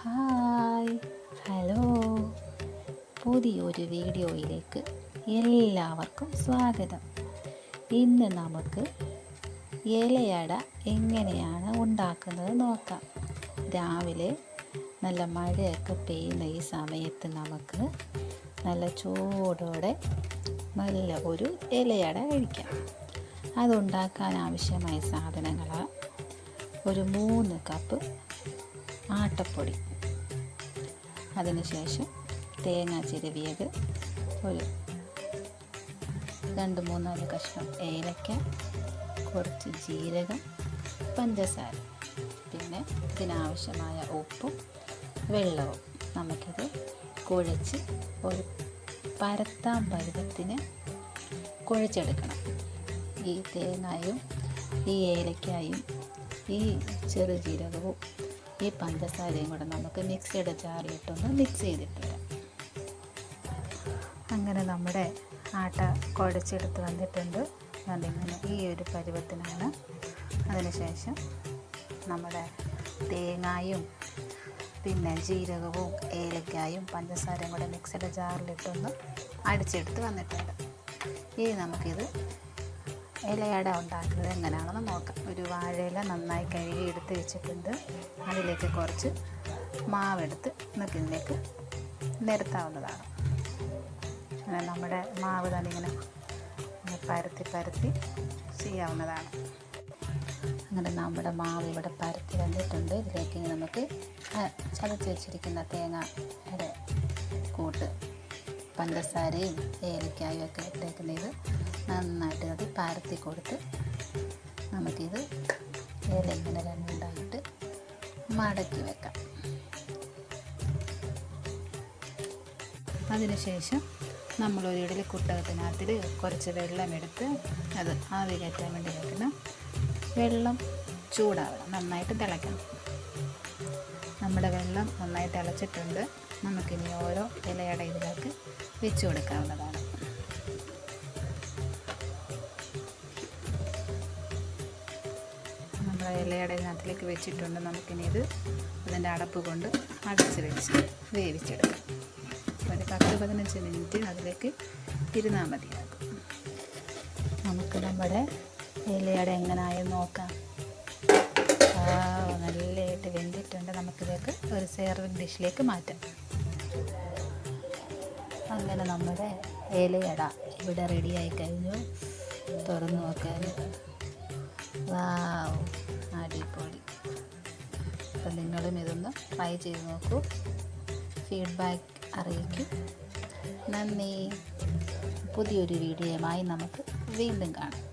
Hi. Hello. പുതിയൊരു വീഡിയോയിലേക്ക് എല്ലാവർക്കും സ്വാഗതം. ഇന്ന് നമുക്ക് ഇലയട എങ്ങനെയാണ് ഉണ്ടാക്കുന്നത് നോക്കാം. രാവിലെ നല്ല മഴയൊക്കെ പെയ്യുന്ന ഈ സമയത്ത് നമുക്ക് നല്ല ചൂടോടെ നല്ല ഒരു ഇലയട കഴിക്കാം. അതുണ്ടാക്കാൻ ആവശ്യമായ സാധനങ്ങളാണ് ഒരു മൂന്ന് കപ്പ് ആട്ടപ്പൊടി. അതിനുശേഷം തേങ്ങ ചിരവിയത് ഒരു രണ്ട് മൂന്നാൽ കഷ്ണം ഏലക്ക കുറച്ച് ജീരകം പഞ്ചസാര. പിന്നെ ഇതിനാവശ്യമായ ഉപ്പും വെള്ളവും. നമുക്കിത് കുഴച്ച് ഒരു പരത്താൻ പരുവത്തിന് കുഴച്ചെടുക്കണം. ഈ തേങ്ങയും ഈ ഏലക്കായും ഈ ചെറുജീരകവും ഈ പഞ്ചസാരയും കൂടെ നമുക്ക് മിക്സിയുടെ ജാറിലിട്ടൊന്ന് മിക്സ് ചെയ്തിട്ട് വരാം അങ്ങനെ നമ്മുടെ ആട്ട കുഴച്ചെടുത്ത് വന്നിട്ടുണ്ട്. അതിങ്ങനെ ഈ ഒരു പരുവത്തിനാണ്. അതിനുശേഷം നമ്മുടെ തേങ്ങായും പിന്നെ ജീരകവും ഏലക്കായും പഞ്ചസാരയും കൂടെ മിക്സിയുടെ ജാറിലിട്ടൊന്ന് അടിച്ചെടുത്ത് വന്നിട്ടുണ്ട്. ഇനി നമുക്കിത് ഇലയട ഉണ്ടാക്കുന്നത് എങ്ങനെയാണെന്ന് നോക്കാം. ഒരു വാഴയില നന്നായി കഴുകി എടുത്ത് വെച്ചിട്ടുണ്ട്. അതിലേക്ക് കുറച്ച് മാവെടുത്ത് ഇതിലേക്ക് നിരത്താവുന്നതാണ്. അങ്ങനെ നമ്മുടെ മാവ് തന്നെ ഇങ്ങനെ പരത്തി പരത്തി ചെയ്യാവുന്നതാണ്. അങ്ങനെ നമ്മുടെ മാവ് ഇവിടെ പരത്തി വന്നിട്ടുണ്ട്. ഇതിലേക്ക് നമുക്ക് ചതച്ച് വെച്ചിരിക്കുന്ന തേങ്ങയുടെ കൂട്ട് പഞ്ചസാരയും ഏലക്കായും ഒക്കെ ഇട്ടേക്കുന്നത് നന്നായിട്ട് അത് പരത്തി കൊടുത്ത് നമുക്കിത് ഇല ഇങ്ങനെ രണ്ടായിട്ട് മടക്കി വെക്കാം. അതിനുശേഷം നമ്മളൊരു ഇടയിൽ കുട്ടകത്തിനകത്തിൽ കുറച്ച് വെള്ളമെടുത്ത് അത് ആവി കയറ്റാൻ വേണ്ടി വെക്കണം വെള്ളം ചൂടാവണം നന്നായിട്ട് തിളയ്ക്കണം. നമ്മുടെ വെള്ളം നന്നായി തിളച്ചിട്ടുണ്ട്. നമുക്കിനി ഓരോ ഇലയുടെ ഇതിലേക്ക് വെച്ച് കൊടുക്കാവുന്നതാണ്. ഇലയുടെ ഇതിനകത്തിലേക്ക് വെച്ചിട്ടുണ്ട്. നമുക്കിനി ഇത് അതിന്റെ അടപ്പ് കൊണ്ട് അടച്ച് വെച്ച് വേവിച്ചെടുക്കാം. ഒരു പത്ത് പതിനഞ്ച് മിനിറ്റ് അതിലേക്ക് ഇരുന്നാൽ മതിയാകും. നമുക്ക് നമ്മുടെ ഇലയുടെ എങ്ങനെയായി നോക്കാം. നല്ലതായിട്ട് വെന്തിട്ടുണ്ട്. നമുക്കിതൊക്കെ ഒരു സെർവിങ് ഡിഷിലേക്ക് മാറ്റാം. അങ്ങനെ നമ്മുടെ ഇലയട ഇവിടെ റെഡിയായി കഴിഞ്ഞു. തുറന്നു നോക്കാൻ അടിപൊളി അപ്പം നിങ്ങളും ഇതൊന്ന് ട്രൈ ചെയ്ത് നോക്കൂ. ഫീഡ്ബാക്ക് അറിയിക്കും. നന്ദി. പുതിയൊരു വീഡിയോയുമായി നമുക്ക് വീണ്ടും കാണാം.